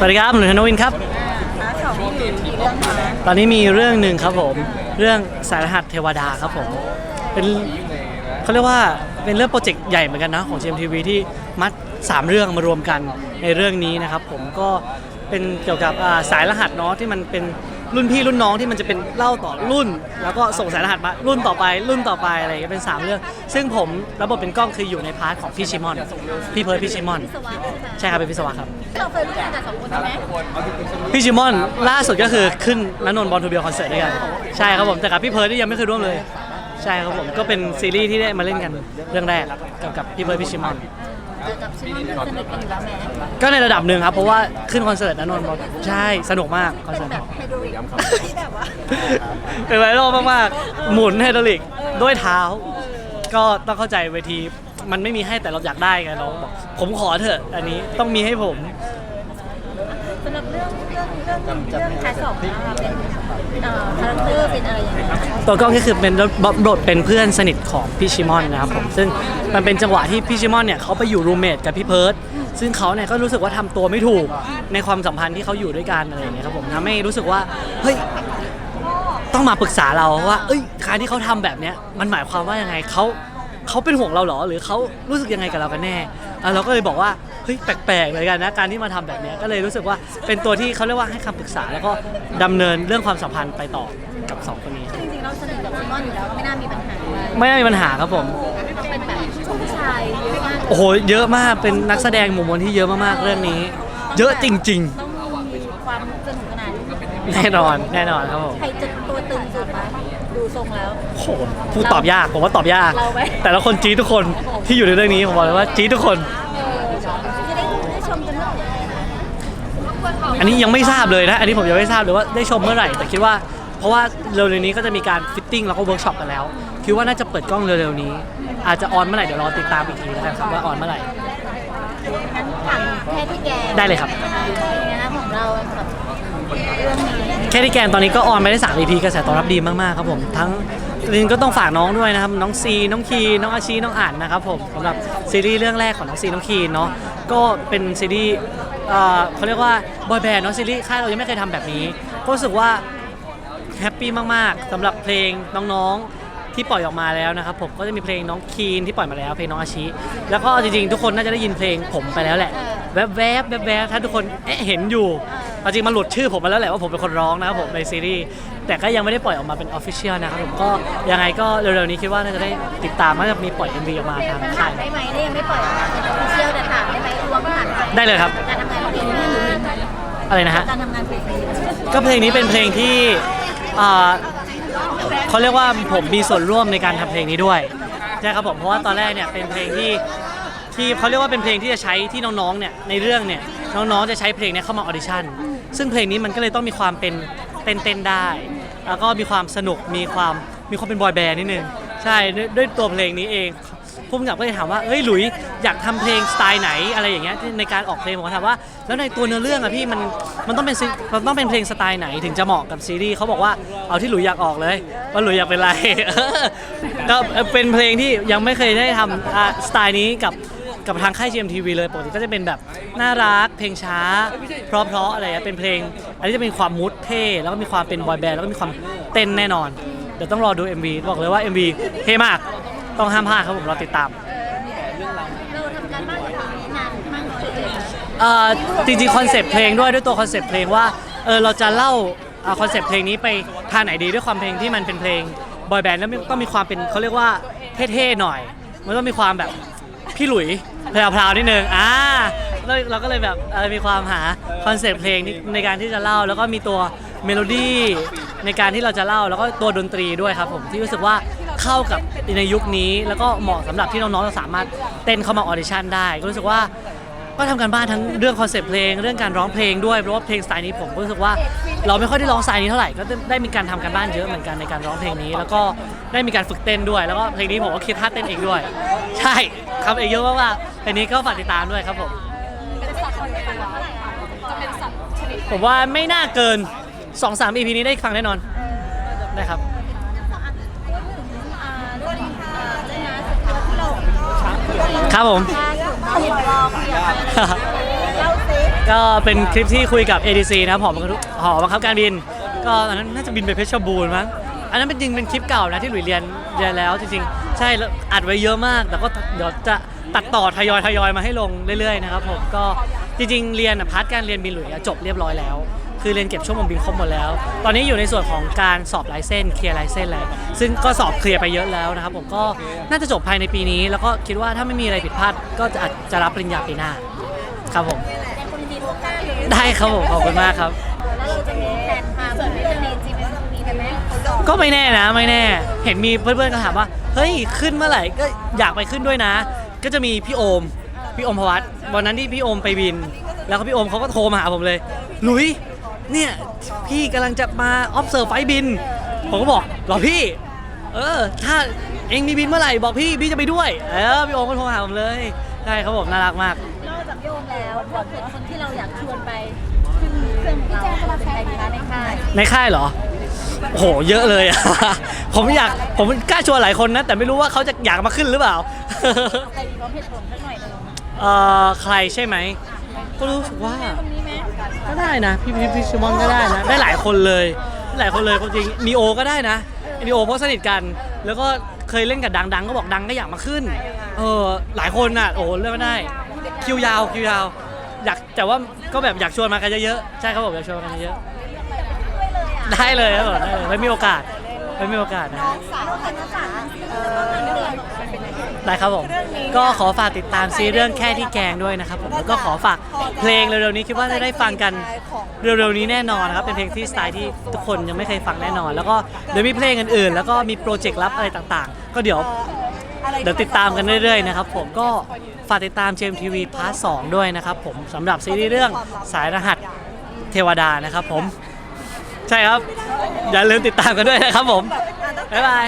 สวัสดีครับหนุ่มธนวินครับ ตอนนี้มีเรื่องหนึ่งครับผม เรื่องสายรหัสเทวดาครับผม เป็นเขาเรียกว่าเป็นเรื่องโปรเจกต์ใหญ่เหมือนกันนะของ GMTV ที่มัด 3 เรื่องมารวมกันในเรื่องนี้นะครับผมก็เป็นเกี่ยวกับอ่าสายรหัสเนาะที่มันเป็น รุ่นพี่รุ่นน้องที่มันจะเป็นเล่าต่อรุ่น แล้วก็ส่งสายรหัสมารุ่นต่อไปรุ่นต่อไปอะไรอย่างเงี้ยเป็น3เรื่อง ซึ่งผมระบบเป็นกล้องคืออยู่ในพาร์ทของพี่ชิมอนพี่เพิร์ดพี่ชิมอนวิศวะใช่ไหมใช่ครับเป็นวิศวะครับเราเคยรู้จักกันสองคนใช่ไหมพี่จิมอนล่าสุดก็คือขึ้นนันนนบอลทูเบียคอนเสิร์ตด้วยกันใช่ครับผมแต่กับพี่เพิร์ดนี่ยังไม่เคยร่วมเลย ใช่ครับผมก็เป็นซีรีส์ที่ได้มาเล่นกันเรื่องแรกกับกับพี่เพิร์ดพี่ชิมอนเจอ กับชิมอนคือสนิทกันอยู่แล้วแหมก็ในระดับหนึ่งครับ เพราะว่าขึ้นคอนเสิร์ตนันนนบอลใช่สนุกมากคอนเป็เสินร์ตแบบไฮโดรลิกที่แบบว่าเป็นไวรัลมากๆ หมุนไฮดรอลิกด้วยเท้า ก็ต้องเข้าใจเวทีมันไม่มีให้แต่เราอยากได้ไงเราบอกผมขอเถอะอันนี้ต้องมีให้ผม สำหรับเรื่องเรื่องเรื่องเรื่องชายสองนะคะเป็น เอ่อคาแรคเตอร์เป็นอะไรอย่างเงี้ยตัวกล้องก็คือเป็นบทเป็นเพื่อนสนิทของพี่ชิมอนนะครับผมซึ่งมันเป็นจังหวะที่พี่ชิมอนเนี่ยเขาไปอยู่รูเมทกับพี่เพิร์ดซึ่งเขาเนี่ยก็รู้สึกว่าทำตัวไม่ถูกในความสัมพันธ์ที่เขาอยู่ด้วยกันอะไรอย่างเงี้ยครับผมทำให้รู้สึกว่าเฮ้ยต้องมาปรึกษาเราว่า เอ้ยการที่เขาทำแบบเนี้ยมันหมายความว่ายังไงเขาเขาเป็นห่วงเราเหรอหรือเขารู้สึกยังไงกับเรากันแน่อะเราก็เลยบอกว่า ฮ้ยแปลกๆเลยกันนะการที่มาทำแบบเนี้ยก็เลยรู้สึกว่าเป็นตัวที่เขาเรียกว่าให้คำปรึกษา แล้วก็ดำเนินเรื่องความสัมพันธ์ไปต่อกับสองคนนี้จริงๆเราสนิทกับชิมอนอยู่แล้วก็ไม่น่ามีปัญหาอะไรไม่ได้มีปัญหาครับผมเป็นแบบผู้ชายเยอะมากโอ้โหเยอะมากเป็นนักแสดงหมู่มวลที่เยอะมากๆเรื่องนี้ เยอะจริงต้องมีความสนุกสนานๆแน่นอนแน่นอนครับผมใครจะตัวตึงสุดปะดูทรงแล้วโอ้โหพูดตอบยากผมว่าตอบยากเราไหมแต่ละคนจี๊ดทุกคนที่อยู่ในเรื่องนี้ผมบอกเลยว่าจี๊ดทุกคน เออจะได้ได้ชมกันเมื่อไหร่ อันนี้ยังไม่ทราบเลยนะ อันนี้ผมยังไม่ทราบเลยว่าได้ชมเมื่อไหร่ แต่คิดว่า เพราะว่าเร็วๆนี้ก็จะมีการฟิตติ้งแล้วก็เวิร์กช็อปกันแล้ว คิดว่าน่าจะเปิดกล้องเร็วๆนี้ อาจจะออนเมื่อไหร่เดี๋ยวรอติดตามอีกทีแล้วกันครับว่าออนเมื่อไหร่ งั้นถามแค่ที่แกได้เลยครับเป็นไงนะของเราแบบเรื่องนี้แค่ที่แกนตอนนี้ก็ออนไปได้3 EP กระแสตอบรับดีมากๆครับผมทั้งจริงๆก็ต้องฝากน้องด้วยนะครับน้องซีน้องคีน้องอาชีน้องอ่านนะครับผมสำหรับซีรีส์เรื่องแรกของน้องซีน้องคีเนาะก็เป็นซีรีส์ เอ่อเขาเรียกว่าบอยแบนด์เนาะซีรีส์ค่ายเรายังไม่เคยทำแบบนี้ ก็รู้สึกว่าแฮปปี้มากๆสำหรับเพลงน้องๆที่ปล่อยออกมาแล้วนะครับผมก็จะมีเพลงน้องคีนที่ปล่อยมาแล้วเพลงน้องอาชีแล้วก็จริงๆทุกคนน่าจะได้ยินเพลงผมไปแล้วแหละแวบๆแวบๆแวบถ้าทุกคนเอ๊ะเห็นอยู่เอาจริงมันหลุดชื่อผมมาแล้วแหละว่าผมเป็นคนร้องนะครับผมในซีรีส์แต่ก็ยังไม่ได้ปล่อยออกมาเป็นออฟฟิเชียลนะครับผมก็ยังไงก็เร็วๆนี้คิดว่าน่าจะได้ติดตามน่าจะมีปล่อย MV ออกมาทางมันค่าถายมได้ไหมได้ยังไม่ปล่อยออกมาเป็นออฟฟิเชียลแต่ถามได้ไหมรวมผ่า ได้เลยครับ การทำงานเพลงนี้อะไรนะฮะ การทำงานเพลงนี้ก็เพลงนี้เป็นเพลงที่อ่าเขาเรียกว่าผมมีส่วนร่วมในการทำเพลงนี้ด้วยใช่ครับผมเพราะว่าตอนแรกเนี่ยเป็นเพลงที่ที่เขาเรียกว่าเป็นเพลงที่จะใช้ที่น้องๆเนี่ยในเรื่องเนี่ยน้องๆจะใช้เพลงเนี้เข้ามาออดิชั่นซึ่งเพลงนี้มันก็เลยต้องมีความเป็นเต้นๆได้ แล้วก็มีความสนุกมีความมีความเป็นบอยแบนด์นิดนึงใช่ด้วยด้วยตัวเพลงนี้เอง ผมอยากก็เลยถามว่าเฮ้ยหลุยอยากทำเพลงสไตล์ไหนอะไรอย่างเงี้ยที่ในการออกเพลงผมก็ถามว่า แล้วในตัวเนื้อเรื่องอะพี่มันมันต้องเป็นซิมันต้องเป็นเพลงสไตล์ไหนถึงจะเหมาะกับซีรีส์เขาบอกว่าเอาที่หลุยอยากออกเลย ว่าหลุยอยากเป็นอะไร ก็เป็นเพลงที่ยังไม่เคยได้ทำอะสไตล์นี้กับกับทางค่าย GMTV เลยปกติก็จะเป็นแบบน่ารัก เพลงช้า เพราะๆอะไรอะเป็นเพลง อันนี้จะเป็นความมูดเท่แล้วก็มีความเป็นบอยแบนด์แล้วก็มีความเต้นแน่นอนเดี๋ยวต้องรอดู MV บอกเลยว่า MV เท่มาก ต้องห้ามพลาดครับผมรอติดตามเราทำการบ้านกับเพลงนี้นานมากน้อยเลย เอ่อจริงๆคอนเซปต์เพลงด้วยด้วยตัวคอนเซปต์เพลงว่าเออเราจะเล่าคอนเซปต์เพลงนี้ไปทางไหนดีด้วยความเพลงที่มันเป็นเพลงบอยแบนด์แล้วมันต้องมีความเป็นเขาเรียกว่าเท่ๆหน่อย มันต้องมีความแบบพี่หลุยแพรวๆนิดนึงอ่าเราเราก็เลยแบบเออมีความหาคอนเซปต์เพลงนี้ในการที่จะเล่า แล้วก็มีตัวเมโลดี้ในการที่เราจะเล่าแล้วก็ตัวดนตรีด้วยครับผมที่รู้สึกว่าเข้ากับ ในยุคนี้แล้วก็เหมาะสำหรับที่น้องๆจะสามารถเต้นเข้ามาออดิชั่นได้ ก็รู้สึกว่าก็ทำกันบ้านทั้งเรื่องคอนเซปต์เพลง เรื่องการร้องเพลงด้วยเพราะว่าเพลงสไตล์นี้ผมก็รู้สึกว่าเราไม่ค่อยได้ร้องสไตล์นี้เท่าไหร่ก็ได้มีการทำกันบ้านเยอะเหมือนกันในการร้องเพลงนี้ แล้วก็ได้มีการฝึกเต้นด้วย แล้วก็เพลงนี้ผมก็คิดท่าเต้นเองด้วย ใช่ครับเองเยอะมากๆเพลงนี้ก็ฝากติดตามด้วยครับผมผมว่าไม่น่าเกิน 2-3 EP นี้ได้ฟังแน่นอนได้ครับ ครับผม เห็นรอคุยกับใครเล่าซิก็เป็นคลิปที่คุยกับ ADC นะครับหอบังคับหอบังคับการบิน ก็อันนั้นน่าจะบินไปเพชรบูรณ์มั้ง อันนั้นเป็นจริงเป็นคลิปเก่านะที่หลุยเรียนเรียนแล้วจริงๆ ใช่แล้วอัดไว้เยอะมาก แต่ก็เดี๋ยวจะตัดต่อทยอยทยอยมาให้ลงเรื่อยๆนะครับผม ก็จริงๆ เรียนอะพาร์ทการเรียนบินหลุยอะจบเรียบร้อยแล้ว คือเรียนเก็บชั่วโมงบินครบหมดแล้ว ตอนนี้อยู่ในส่วนของการสอบไลเซนส์เคลียร์ไลเซนส์อะไรซึ่งก็สอบเคลียร์ไปเยอะแล้วนะครับผมก็น่าจะจบภายในปีนี้ แล้วก็คิดว่าถ้าไม่มีอะไรผิดพลาดก็จะอาจจะรับปริญญาปีหน้าครับผมแต่คนดีทุกท่านเลยได้ครับผมขอบคุณมากครับแล้วเราจะมีแผนพาเพื่อนๆในจีนมีกันไหมก็ไม่แน่นะไม่แน่ เห็นมีเพื่อนๆก็ถามว่าเฮ้ยขึ้นเมื่อไหร่ก็อยากไปขึ้นด้วยนะ ก็จะมีพี่โอมพี่โอมพวัตวันนั้นที่พี่โอมไปบิน แล้วก็พี่โอมเขาก็โทรมาหาผมเลย หลุย เนี่ยพี่กำลังจะมา observe ไฟล์บิน ผมก็บอกเหรอพี่ เออ ถ้าเองมีบินเมื่อไหร่บอกพี่พี่จะไปด้วย เออพี่โอมก็โทรมาหาผมเลยใช่ครับผมน่ารักมาก นอกจากโยมแล้วถ้าเกิดคนที่เราอยากชวนไปขึ้นเครื่องของเราเป็นใครดีคะในค่ายในค่ายเหรอ โอ้โห เยอะเลยอะ ผมอยากผมกล้าชวนหลายคนนะ แต่ไม่รู้ว่าเขาจะอยากมาขึ้นหรือเปล่า ใครดีพร้อมเหตุผลสักหน่อยหนึ่งเอ่อใครใช่ไหม ก็รู้สึกว่าตรงนี้ไหมก็ได้นะ พี่พี่พี่ชิมอนก็ได้นะได้หลายคนเลยได้หลายคนเลยความจริงนีโอก็ได้นะนีโอเพราะสนิทกัน แล้วก็เคยเล่นกับดังดังก็บอกดังก็อยากมาขึ้น เออหลายคนน่ะโอ้โหเล่นไม่ได้ คิวยาวคิวยาว อยากแต่ว่าก็แบบอยากชวนมากันเยอะๆใช่ครับผมอยากชวนมากันเยอะๆได้เลยครับผมได้เลยไม่มีโอกาส ไม่มีโอกาสนะสาวพันธุ์สาวเออเรื่องได้ครับผมก็ขอฝากติดตามซีเรื่องแค่ที่แกงด้วยนะครับผมแล้วก็ขอฝากเพลงเร็วๆนี้คิดว่าจะได้ฟังกันเร็วๆนี้แน่นอนนะครับเป็นเพลงที่สไตล์ที่ทุกคนยังไม่เคยฟังแน่นอน แล้วก็เดี๋ยวมีเพลงอื่นๆแล้วก็มีโปรเจกต์ลับอะไรต่างๆ ก็เดี๋ยวเดี๋ยวติดตามกันเรื่อยๆนะครับผมก็ฝากติดตาม GMTV พาร์ท2ด้วยนะครับผมสำหรับซีรีส์เรื่องสายรหัสเทวดานะครับผม ใช่ครับ อย่าลืมติดตามกันด้วยนะครับผม บ๊ายบาย